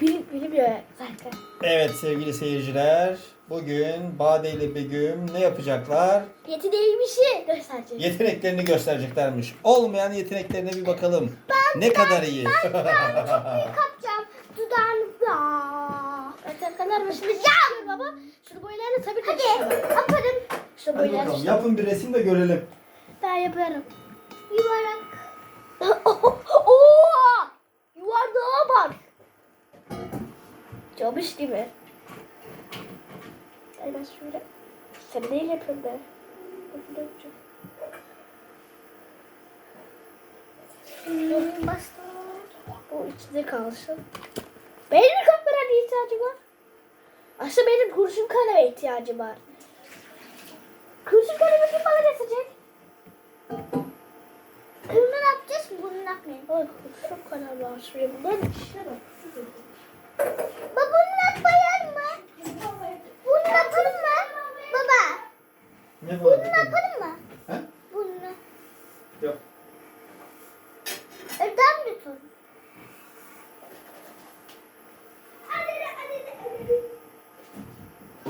Bilim, zaten. Evet sevgili seyirciler. Bugün Bade ile Begüm ne yapacaklar? Yeteneğiymişi gösterecek. Yeteneklerini göstereceklermiş. Olmayan yeteneklerine bir bakalım. ne kadar iyi. Kapacağım. Dudağını Evet kadar başında ya baba. Şunu boylarını tabii ki Hadi yaparım. Şunu Hadi boylarını bakalım yapın bir resim de görelim. ben yaparım. Yuvarlak. Oo! Yuvarlığa bak. Camış gibi. Aynen şöyle. Sen neyle yapıyorsun be? Hmm, bastı. Bu içinde kalsın. Benim kameraya ihtiyacım var? Aslında benim kurşun kaleme ihtiyacım var. Kurşun kalemi kim bana getirecek? Bunu ne yapacağız? Bunu ne yapmayalım? Ay kurşun kalem var. Şuraya bunların işine bak. Baba bunu yapmayalım mı? Bunu yapalım mı? Baba Ne bunu var? yapalım mı? He? Bunu. Yok. Evden mi tut?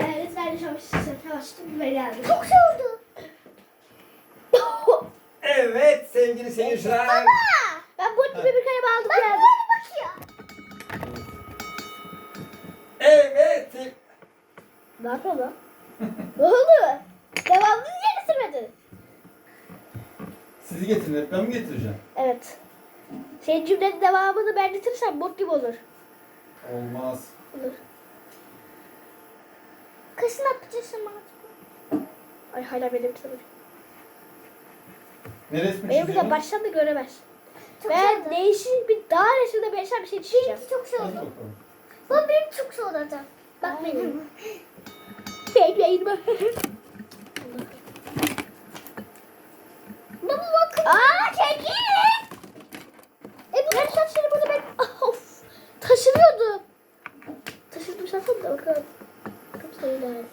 Evet, ben de çalıştım ve geldim. Çok soğudu. Evet sevgili seyirciler. Ben bu gibi bir kalem aldım geldim. Ben bakıyor. Evet. Ne yapıyor lan? ne oldu? Devamlı niye getirmedin? Sizi getirin. Ben mi getireceğim? Evet. Senin cümlenin devamını ben getirirsem bok gibi olur. Olmaz. Olur. Ne yapacaksın Ay hala benim kitabım. Ne resmi Benim de çiziyorsun? baştan da göremez. ben değişik bir dağ resminde benzer bir şey çizeceğim. çok Hadi bakalım. Bu benim çok soğudacağım. Bak benim. Benim yayınıma. Baba bakın. Aa keki. E bu benim saçlarım burada ben. Ah, Of. Taşınıyordu. Taşınmış aslında da bakalım. Çok sayılar.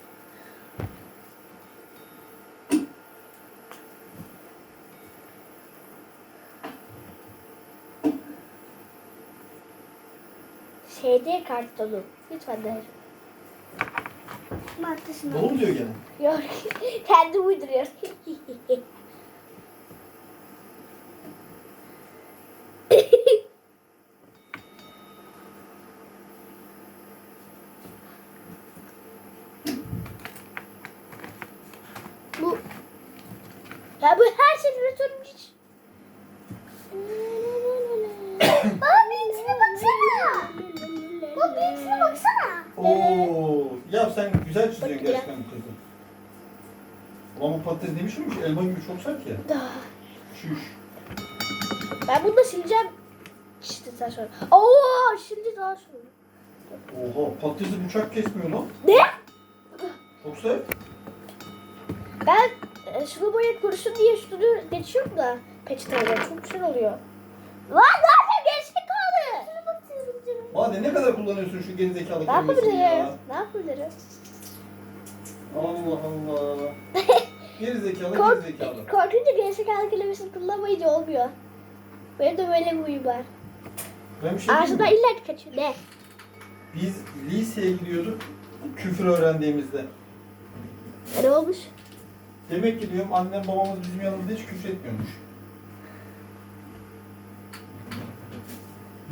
Şeyde kartonu. Lütfen de. Dolu mu diyor gene? Yok. Kendi uyduruyor. bu ya bu her şey üretim hiç. Baba benimkine baksana. Bu benimkine baksana. Oo. Ya sen güzel çiziyorsun Bak ya. gerçekten bu kızı. Ulan ne ki? Elma gibi çok sert ya. Şuş. Ben bunu da sileceğim. İşte sen sonra. Oo şimdi daha sonra. Oha patatesi bıçak kesmiyor lan. Ne? Çok sert. Ben e, şunu boyayıp kuruşun diye şunu geçiyorum da peçeteyle çok güzel oluyor. Lan zaten geçti kaldı. Hadi ne kadar kullanıyorsun şu gerizekalı Ne kelimesini ya? yapabiliriz? Ne yapabiliriz? Allah Allah. Gerizekalı Kork gerizekalı. korkunca gerizekalı kelimesini kullanmayınca olmuyor. Benim de böyle bir huyum var. Ben bir şey diyeyim Ağzından mi? illa kaçıyor. Ne? Biz liseye gidiyorduk küfür öğrendiğimizde. Ne olmuş? Demek ki diyorum annem babamız bizim yanımızda hiç küfür etmiyormuş.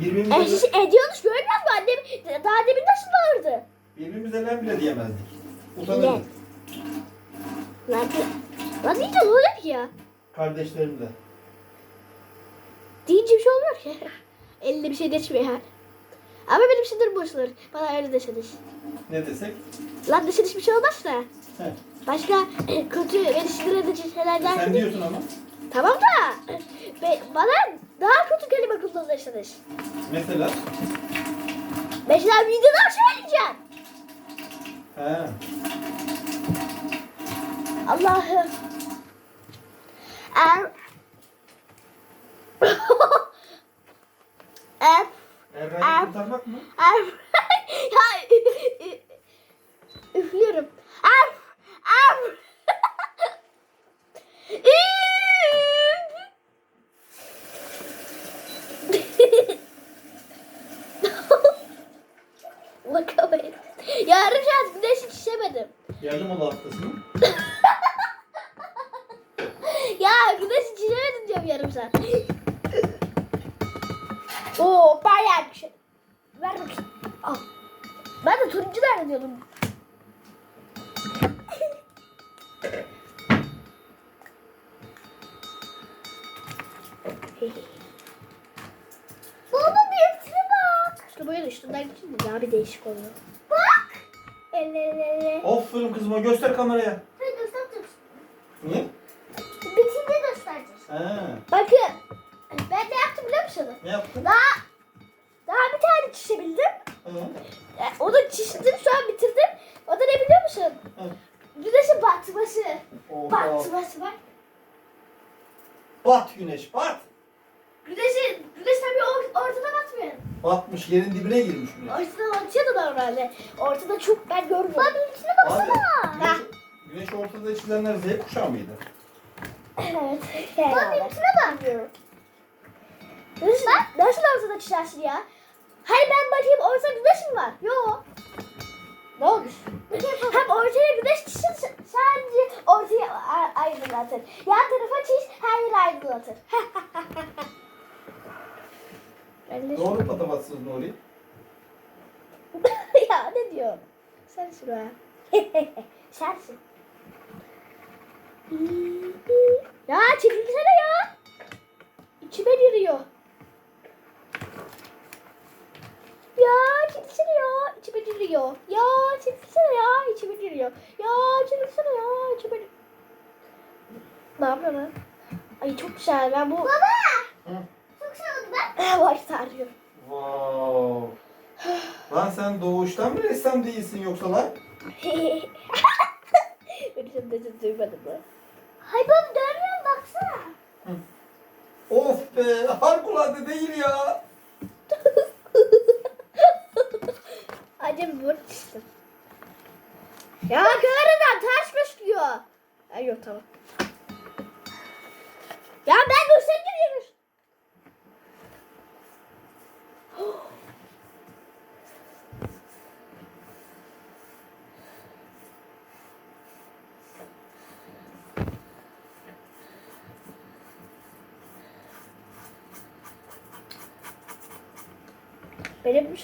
E, Birbirimize, siz ediyormuş görmüyor musun? Annem daha demin nasıl bağırdı? birbirimize lan bile diyemezdik. Utanırdık. Lan, lan deyince ne olacak ki ya? Kardeşlerimle. Deyince bir şey olmuyor ki. Eline bir şey geçmiyor yani. Ama benim sinirim bozulur. Bana öyle deseniz. Ne desek? Lan deseniz bir şey olmaz da. Heh. Başka kötü beni sinir edici şeylerden. Sen diyorsun ama. Tamam da. Be, bana daha kötü kelime kullanırsınız. Mesela. Mesela videodan söyleyeceğim. He. Allah'ım. Er... er... Erra'yı kurtarmak mı? Er... ya, üflüyorum. Er... Er... Bakamayın. Yarın biraz güneşi çişemedim. Yardım ola haftasını. Kızıma göster kameraya. Hadi göster. Niye? Bitince göstereceğiz. Ha, Bakın. Ben ne yaptım biliyor musunuz? ne yaptın? Daha daha bir tane çizebildim. Ha. E, Onu çizdim şu an bitirdim. O da ne biliyor musun? Ha. Güneşin batması. Oha. Batması bak. Bat güneş bat. Güneşin, güneş tabii or- ortada batmıyor. Batmış yerin dibine girmiş güneş. Ortada batıyor da normalde. Ortada çok ben görmüyorum. Abi, güneş, güneş ortada çizenler Z kuşağı mıydı? Evet. Bak herhalde. içine bakıyorum. Nasıl, nasıl ortada çizersin ya? Hayır ben bakayım ortada güneş mi var? Yok. Ne olmuş? Hem ortaya güneş çizsin sadece ortaya aydınlatır. Yan tarafa çiz her yeri aydınlatır. Doğru patavatsız Nuri. ya ne diyor? O ha. Sensin. ya çekilsene ya. İçime giriyor. Ya çekilsene ya. İçime giriyor. Ya çekilsene ya. İçime giriyor. Ya çekilsene ya. İçime giriyor. Ne yapıyorsun lan? Ay çok güzel. Ben bu... Baba. Hı. Çok sevdim ben. Başta arıyorum. Wow. Lan sen doğuştan mı ressam değilsin yoksa lan? ben şimdi de hiç duymadım lan. Hayvan dönmüyor baksana. Of be harikulade değil ya. Acım burç işte. Ya görürüm taşmış diyor. Ay yok tamam. Ya ben gösterdim.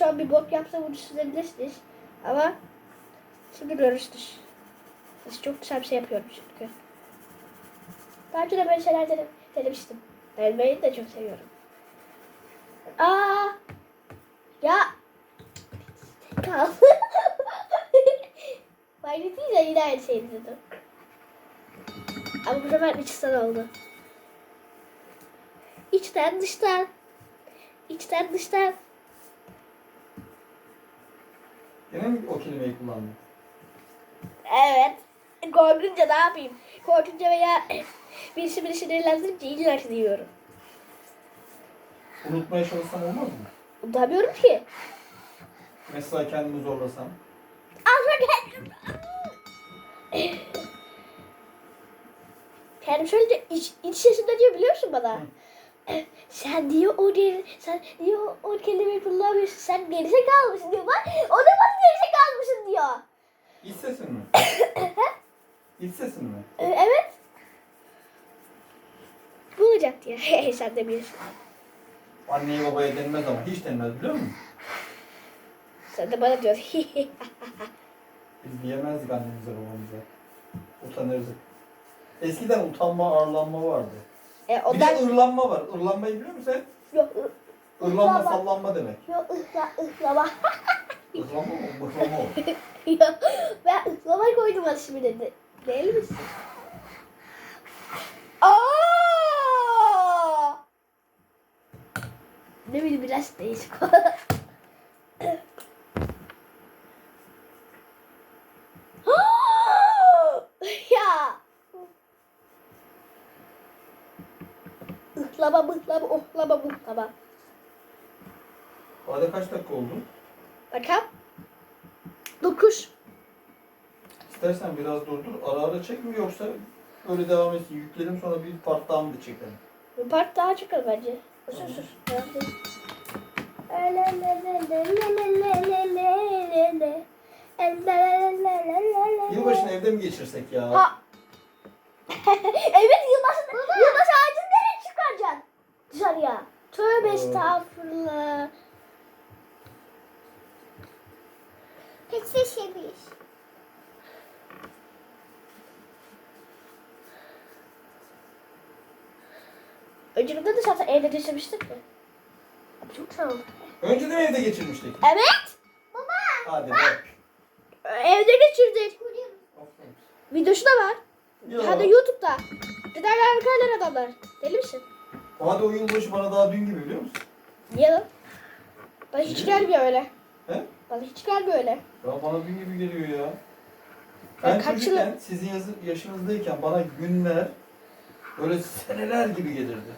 Şu an bir bot yapsa bunu çizebilirsiniz. Ama görürsünüz. Siz çok güzel bir şey yapıyorum çünkü. Daha önce de böyle şeyler denem denemiştim. Elmayı da çok seviyorum. Aa! Ya! Kal. Magnetiyle yine aynı şeyi dedim. Ama bu sefer içten oldu. İçten dıştan. İçten dıştan. Yine mi o kelimeyi kullandın? Evet. Korkunca ne yapayım? Korkunca veya birisi beni sinirlendirince illa diyorum. Unutmaya çalışsam olmaz mı? Unutamıyorum ki. Mesela kendimi zorlasam. Azra kendim. Kendim şöyle iç, iç sesinde diyor biliyor musun bana? Sen diyor o diye, sen diyor o kelimeyi kullanmıyorsun. Sen gerizekalı kalmışsın diyor. Bak o da bana gerizekalı kalmışsın diyor. İç sesin mi? İç sesin mi? Ee, Evet. Bulacak diye. sen de bilirsin. Anneye babaya denmez ama hiç denmez biliyor musun? Sen de bana diyor. Biz diyemezdik annemize babamıza. Utanırdık. Eskiden utanma, arlanma vardı. E, Bir ondan... de ırlanma var. Irlanmayı biliyor musun sen? Yok, ı- Irlanma, Irlama. sallanma demek. yok ıhla, ıhlama. Irlanma mı? Mıhlama o. Yok, ben ıhlama koydum şimdi dedi. Değil misin? Aa! Ne bileyim biraz değişik. Bıhlaba bıhlaba ohlaba buhlaba. Vade kaç dakika oldu? Bakalım. Dokuz. İstersen biraz durdur. Ara ara çek mi yoksa öyle devam etsin. Yüklerim sonra bir part daha mı çekelim? Bir part daha çıkar bence. Sus sus. Yılbaşını evde mi geçirsek ya? Ha. evet yılbaşı. Yılbaşı Dışarıya. Tövbe Ee. estağfurullah. Hiç seçebilir. Önceden de zaten evde geçirmiştik mi? Çok sağ ol. Önce de mi evde geçirmiştik? Evet. Baba. Hadi be. Evde geçirdik. Videosu da var. Ya. Hadi YouTube'da. Giderler arkalar adamlar. Deli misin? Hadi o yılbaşı bana daha dün gibi biliyor musun? Niye lan? Bana hiç gelmiyor öyle. He? Bana hiç gelmiyor öyle. Ya bana dün gibi geliyor ya. Ben Ben kaç çocukken yıl- sizin yazı, yaşınızdayken bana günler böyle seneler gibi gelirdi.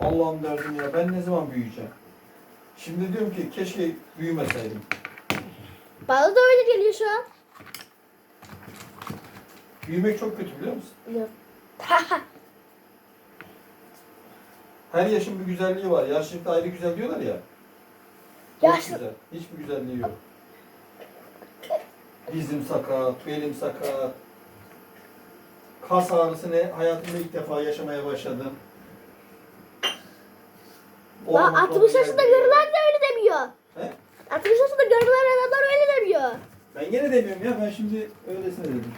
Allah'ım derdim ya ben ne zaman büyüyeceğim? Şimdi diyorum ki keşke büyümeseydim. Bana da öyle geliyor şu an. Büyümek çok kötü biliyor musun? Biliyorum. Her yaşın bir güzelliği var. Yaşlılıkta ayrı güzel diyorlar ya. Çok Yaşlı- güzel. Hiçbir güzelliği yok. Dizim sakat, belim sakat. Kas ağrısını hayatımda ilk defa yaşamaya başladım. Lan Olmadı, 60 yaşında görülen de öyle demiyor. He? 60 yaşında görülen adamlar öyle demiyor. Ben gene demiyorum ya. Ben şimdi öylesine dedim.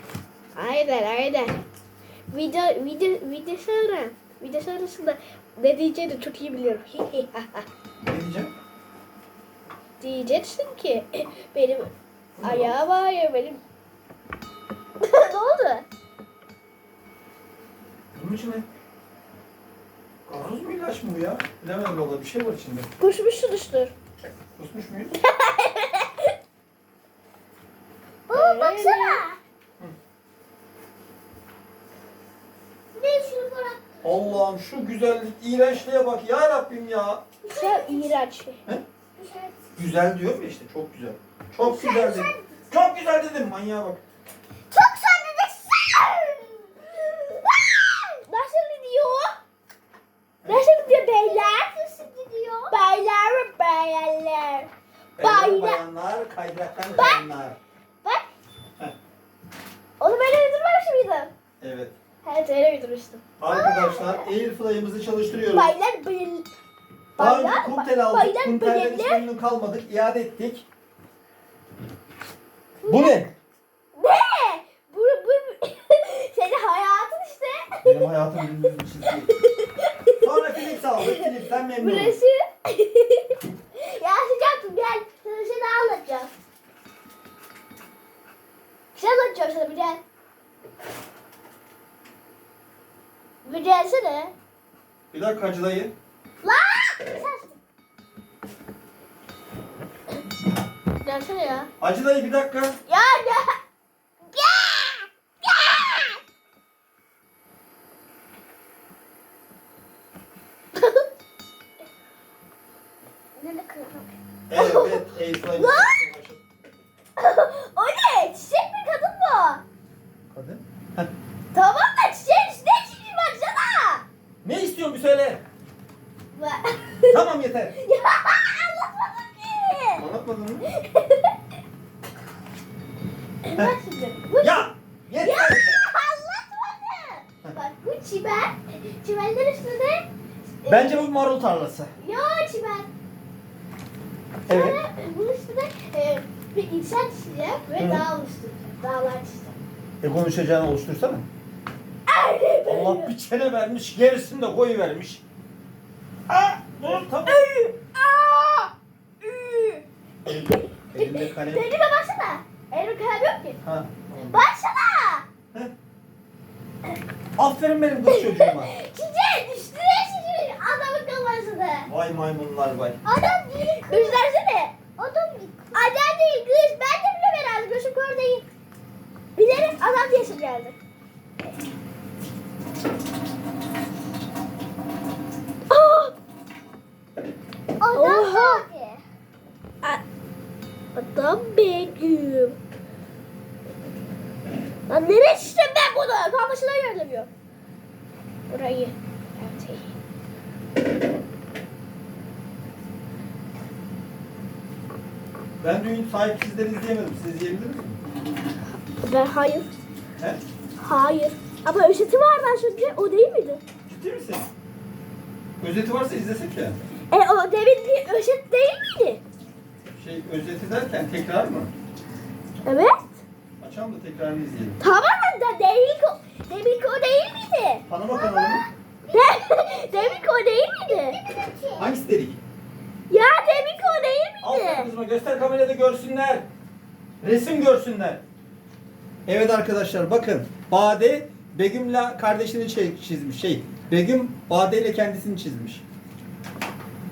Aynen aynen. Video, video, video sonra. Video sonrasında ne diyeceğini çok iyi biliyorum. Ne diyeceğim? Diyeceksin ki benim ayağım ağrıyor benim. ne oldu? Bunun içine gazoz mu ilaç mı bu ya? Bilemedim valla bir şey var içinde. Kuşmuşsunuzdur. Kusmuş muyuz? Baba baksana. Ne şunu bırak. Allah'ım şu güzellik, iğrençliğe bak ya Rabbim ya. Sen iğrenç. Güzel diyorum ya işte çok güzel. Çok güzel dedim. Çok güzel dedim manyağa bak. Çok de Nasıl gidiyor? Nasıl gidiyor beyler? Nasıl gidiyor? Beyler ve beyler. Beyler, bayanlar, kaydıraktan kayanlar. Bak. Onu ben öyle durmamış mıydım? Evet. Evet öyle uydurmuştum. Arkadaşlar Airfly'ımızı çalıştırıyoruz. Baylar bayıl... Daha önce Baylar, kumtel aldık. baylar Kumtelden hiç bayılır. memnun kalmadık. iade ettik. Bu ne? Ne? Bu, bu, senin hayatın işte. Benim hayatım gündüz bir çizgi. Sonra Philips aldık. Philips'ten memnunum. Burası. ya sıcaktım gel. Sana bir şey daha anlatacağım. Bir şey anlatacağım sana bir gel. Bir gelsene. Bir dakika Hacı dayı. Lan! Gelsene ya. Hacı dayı bir dakika. Ya. Gel. Gel. Ne kırdım? Evet, Airfly'ımızı Lan! çalıştırmaya başladık. o ne? Çiçek mi kadın mı? Kadın. Tamam da çiçeğin üstüne çiçeği baksana. Ne istiyorsun bir söyle. Bak. Tamam yeter. ya anlatmadım Bak şimdi. Bu Ya! Yeter. Ya anlatmadım. Bak bu çimen. Çimenler üstünde. Bence bu marul tarlası. Ya çimen. Evet. Sonra bunun üstünde e, bir insan çizeceğim ve Hı. dağ oluşturacağım. Dağlar çizeceğim. E konuşacağını oluştursana. Allah bir çene vermiş, gerisini de koyu vermiş. Aa, dur tamam. Aa! Ü! Elimde, elimde kalem. Elime baksana. Elimde kalem yok ki. Ha. Baksana. Aferin benim kız çocuğuma. Çiçeğin üstüne çiçeğin adamın kafasını. Vay maymunlar vay. Adam değil kız. Göstersene. Adam değil. Adam değil kız. Ben de bile herhalde. Gözüm kör değil. Bilerek adam diye geldi. Aa! Adam Oha. değil. A- Adam benim. Lan nereye çizdim ben bunu? Kafasına göremiyor. Burayı. Evet. iyi. Ben dün sahipsizleri izleyemedim. Siz izleyebilir misiniz? Ben hayır. He? Hayır. Ama özeti vardı az önce. O değil miydi? Ciddi misin? Özeti varsa izlesek ya. E o demin bir özet değil miydi? Şey özeti derken tekrar mı? Evet. Açalım da tekrarını izleyelim. Tamam da değil o. Demin o değil miydi? Panama kanalı mı? De- demin o değil miydi? Hangisi dedik? Ya demin o değil Aferin miydi? kızıma göster kamerada görsünler. Resim görsünler. Evet arkadaşlar bakın. Bade Begüm'le kardeşini şey, çizmiş. Şey, Begüm Bade ile kendisini çizmiş.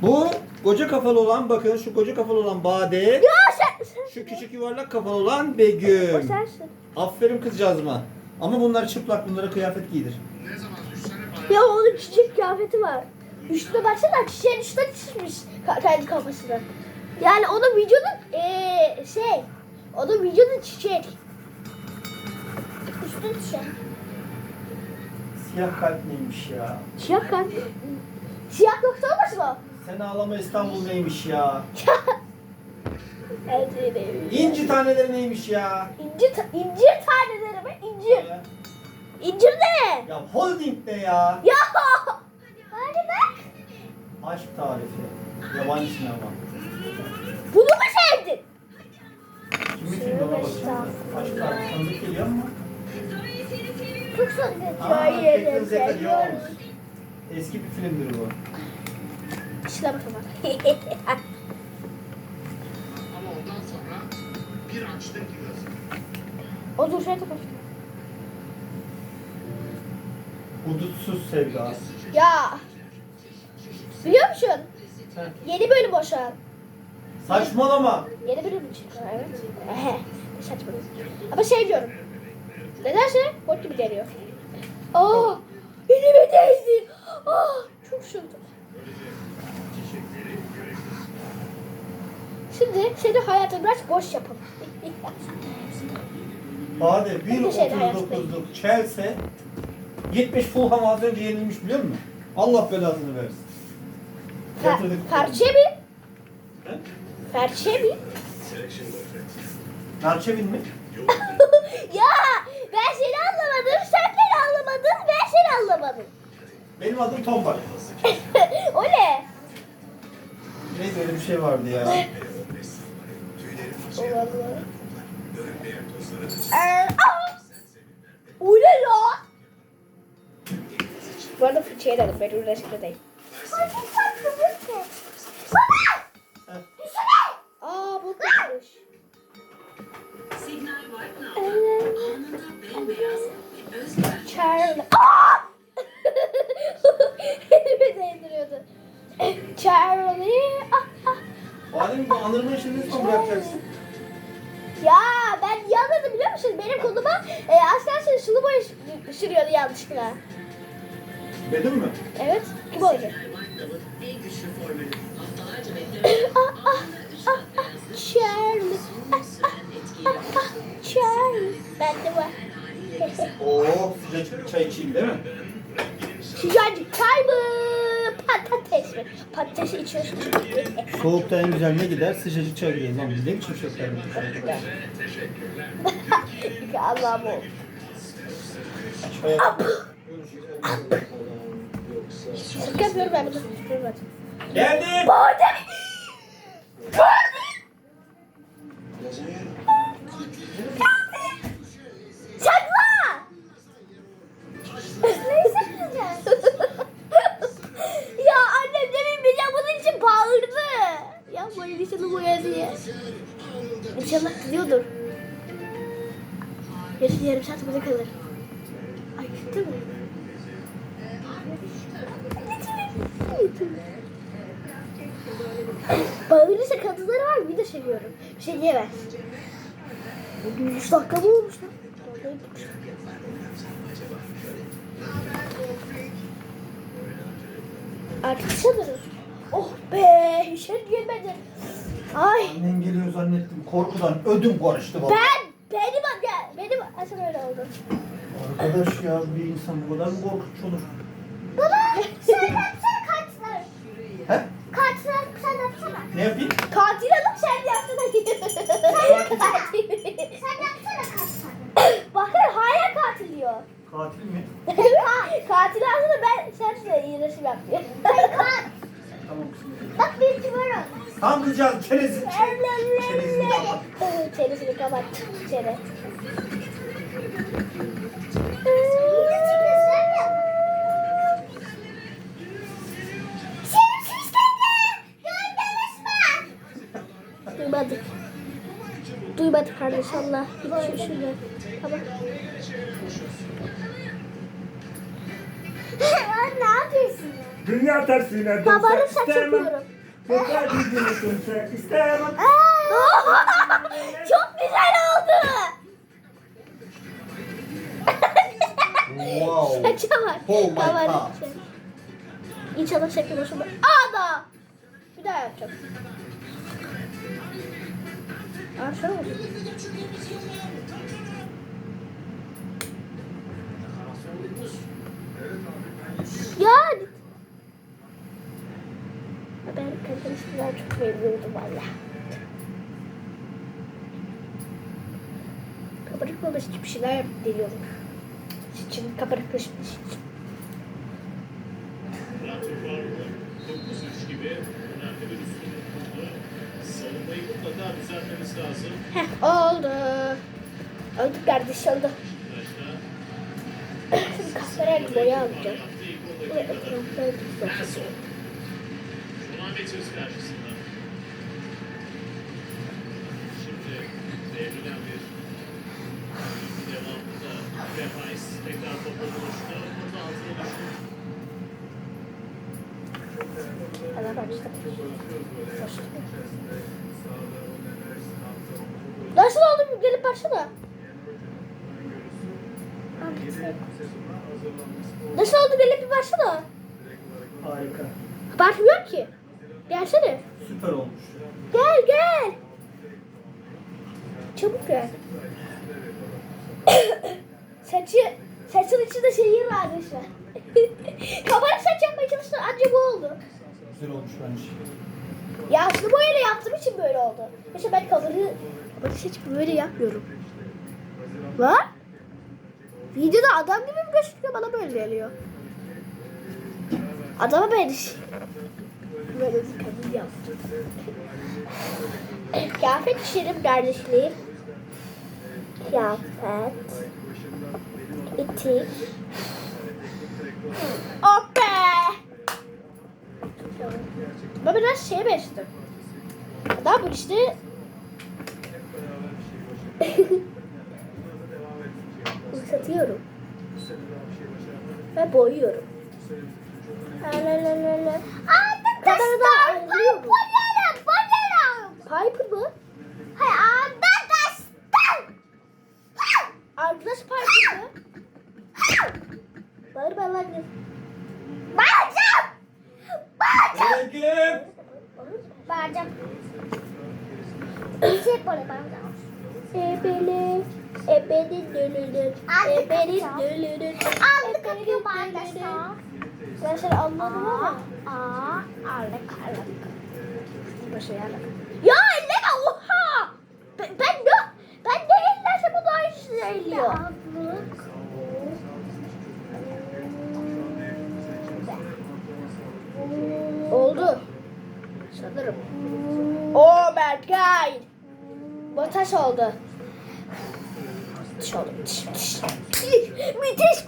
Bu koca kafalı olan bakın şu koca kafalı olan Bade. Ya sen... sen Şu küçük yuvarlak kafalı olan Begüm. Aferin kızcağızıma. Ama bunlar çıplak bunlara kıyafet giydir. Ya onun çiçek kıyafeti var. Üstüne baksana çiçeğin üstüne çizmiş kendi kafasını. Yani onun vücudu eee şey, onun vücudu çiçek. Üstü çiçek. Siyah kalp neymiş ya? Siyah kan. Siyah nokta olmasın o? Sen ağlama İstanbul neymiş ya? Evet, evet, evet. İnci taneleri neymiş ya? İncir, ta- incir taneleri mi? İncir. Ya, İncir ne? ya holding ne ya? Ya! Hadi bak. Aşk tarifi. Yabancı sinema. Bunu mu? Tanıdık geliyor ama. Çok. Zeta-Jones. Eski bir filmdir bu. İşte bakalım. Ama ondan sonra bir açtım ki o dur şöyle takmış. Hudutsuz sevda. Ya. Biliyor musun? Heh. Yeni bölüm o şu an. Saçmalama. Yeni bölüm çıktı evet. Ehe. Saçmalıyorsun. Ama şey diyorum. Nedense bot gibi geliyor. Aa! Elime değdi. Aa! Çok şıldım. Şimdi senin hayatını biraz boş yapalım. Bade Bir de şeyde 1.39'luk Chelsea 70 Fulham az önce yenilmiş biliyor musun? Allah belasını versin. Yatırdık. Ferçe mi? He? Ferçe mi? Narçevin mi? ya ben seni anlamadım, sen beni anlamadın, ben seni anlamadım. Benim adım Tombak. o ne? Neyse öyle bir şey vardı ya. Ee! O ne lan? Bu arada fırçaya dedim, ben uğraşıklı değil. Bu anırma işini zaman bırakacaksın? Ya ben niye anladım biliyor musun? Benim koluma e, aslen sulu boya sürüyordu yanlışlıkla. Benim mi? Evet. Kim olacak? Ah ah anında 3 ah ah. Charlie. Ah ah. Charlie. Bende var. Oo sıcacık bir çay içeyim değil mi? Sıcacık çay mı? Patates mi? Patatesi içiyorsun. Soğukta en güzel ne gider? Sıcacık çay gider. Lan ne biçim şeker Allah'ım o. Çaya... Şaka yapıyorum ben bunu tutturmadım. Geldim. Badem! Yarım saat burada kalır. Ay değil mi? Bağırırsa kadınları var bir de seviyorum. Bir şey diyemez. Bugün 100 dakika mı olmuş lan? Artık sanırım. Oh be hiç gelmedi. Ay Annen geliyor zannettim. Korkudan ödüm karıştı baba. ben ya benim aslında öyle oldu. Arkadaş ya bir insan bu kadar mı korkunç olur? Baba sen yapsana kartlar. He? Kartlar sen yapsana. yapsana. Ne yapayım? Katil alıp sen yapsana. Sen yapsana kaç tane. Bakın hala katil diyor. Katil mi? katil aslında ben senle iyi resim yapmıyorum. Tamam kızım. Bak bir tüver oldu. Tamam kızcağız çerezini çek. Çerezini kapat. Çenesini kapat. Çene. Kardeş Allah. Hiç şurada. Tamam. ne yapıyorsun ya? Dünya tersine Babanın dönsek saç istemem. Tekrar yüzünü dönsek istemem. Çok güzel oldu. Wow. Saça var. Oh my Kabarık God. şey. İnşallah çekmiyorsun. Ada. Bir daha yapacağım. Aşağı mı? Ya. Ben kardeşimden çok memnunum valla. Kabarıkmamış için bir şeyler deniyorum. Şimdi. Savunmayı mutlaka düzeltmemiz lazım. Heh oldu. Oldu kardeş oldu. Şimdi kahverengi boya alacağım. Ve. Şimdi devrilen bir devamında Defais tekrar topu buluştu. Burada altına düştü. Allah başladı. Nasıl oldu? Gelip başla. Nasıl oldu? Gelip bir başla. Harika. Bakmıyor ki. Gelsene. Süper olmuş. Gel gel. Çabuk gel. Saçı, saçın içinde şehir vardı işte. Kabarık saç yapmaya çalıştım anca bu oldu. Güzel olmuş bence. Ya aslında böyle yaptığım için böyle oldu. Mesela ben kabarığı, kabarık saç böyle yapmıyorum. Lan? Videoda adam gibi mi gözüküyor bana böyle geliyor. Adama benziyor. Böyle bir kadın yaptım. Kıyafet işlerim kardeşliğim. Kıyafet. İtik. Ope! Ben biraz şeye benzedim. Daha bu işte satıyorum. Ve boyuyorum. La la la la la. Kameradan ayrılıyor bu. Boyarım, boyarım. Piper mı? Hay arkadaşlar. Arkadaş Piper mı? Bağır bağır lan. Bağıracağım. Bağıracağım. Bağıracağım. Bir şey böyle bağıracağım. Ebeli, Aldık ebenin kapıyor. dölünün. Aldık dölünün. arkadaşlar. Seni anladım ama. Aa, aldık aldık. Başlayalım. Ya elleme oha! Ben, ben ne? Ben ne ellerse bu da aynısını elliyor. Aldık. Oldu. Sanırım. Oh god. Botaş oldu. Müthiş oldu. Müthiş, müthiş. Müthiş.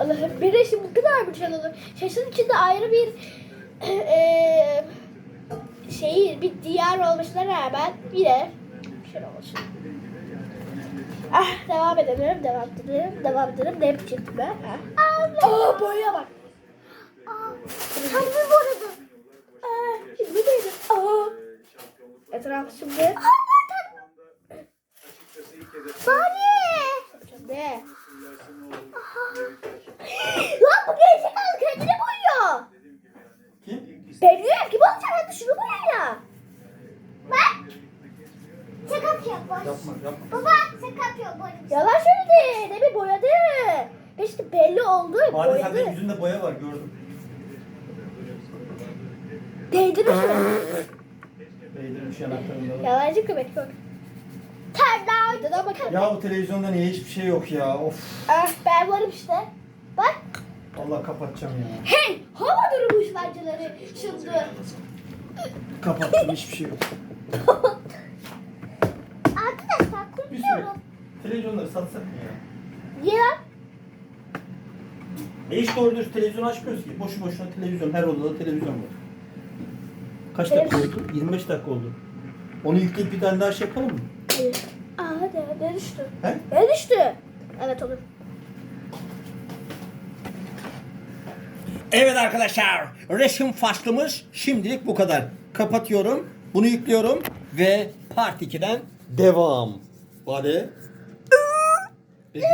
Allah'ım bir resim bu kadar mı çalınır? Şaşın içinde ayrı bir eee şey bir diyar olmasına rağmen yine şey olmuş. Ah devam edelim, devam edelim, devam edelim. Ne yapacaktım ben? Ah. Aa boya bak. Tam bir boyadım. Aa, şimdi neydi? Aa. Etraf şimdi. Bari. Ne? Lan bu gerizekalı kendini boyuyor. Kim? Diyorum ki bana sen şunu boya ya. Bak. Şaka yapıyor boy. Yapma yapma. Baba şaka yapıyor boy. Yalan söyledi. Ne bir boyadı. İşte belli oldu. Sende Boyadı. yüzünde boya var gördüm. Değdirmiş mi? Değdirmiş yanaklarında. Yalancı köpek yok. Terler. Dede bakın. Ya bu televizyonda niye hiçbir şey yok ya? Of. Ah ben varım işte. Bak. Allah kapatacağım ya. Hey! Hava durumu işlemcileri şimdi. Kapattım hiçbir şey yok. Arkadaşlar Bir sürü konuşuyorum. televizyonları satsak mı ya? Ye lan. E hiç doğru dürüst televizyon açmıyoruz ki. Boşu boşuna televizyon. Her odada televizyon var. Kaç dakika oldu? 25 dakika oldu. Onu yükleyip bir tane daha şey yapalım mı? Hayır. Aa hadi ne düştü? He? Ne düştü? Evet olur. Evet arkadaşlar. Resim faslımız şimdilik bu kadar. Kapatıyorum. Bunu yüklüyorum. Ve Part 2'den devam. Hadi. Begüm.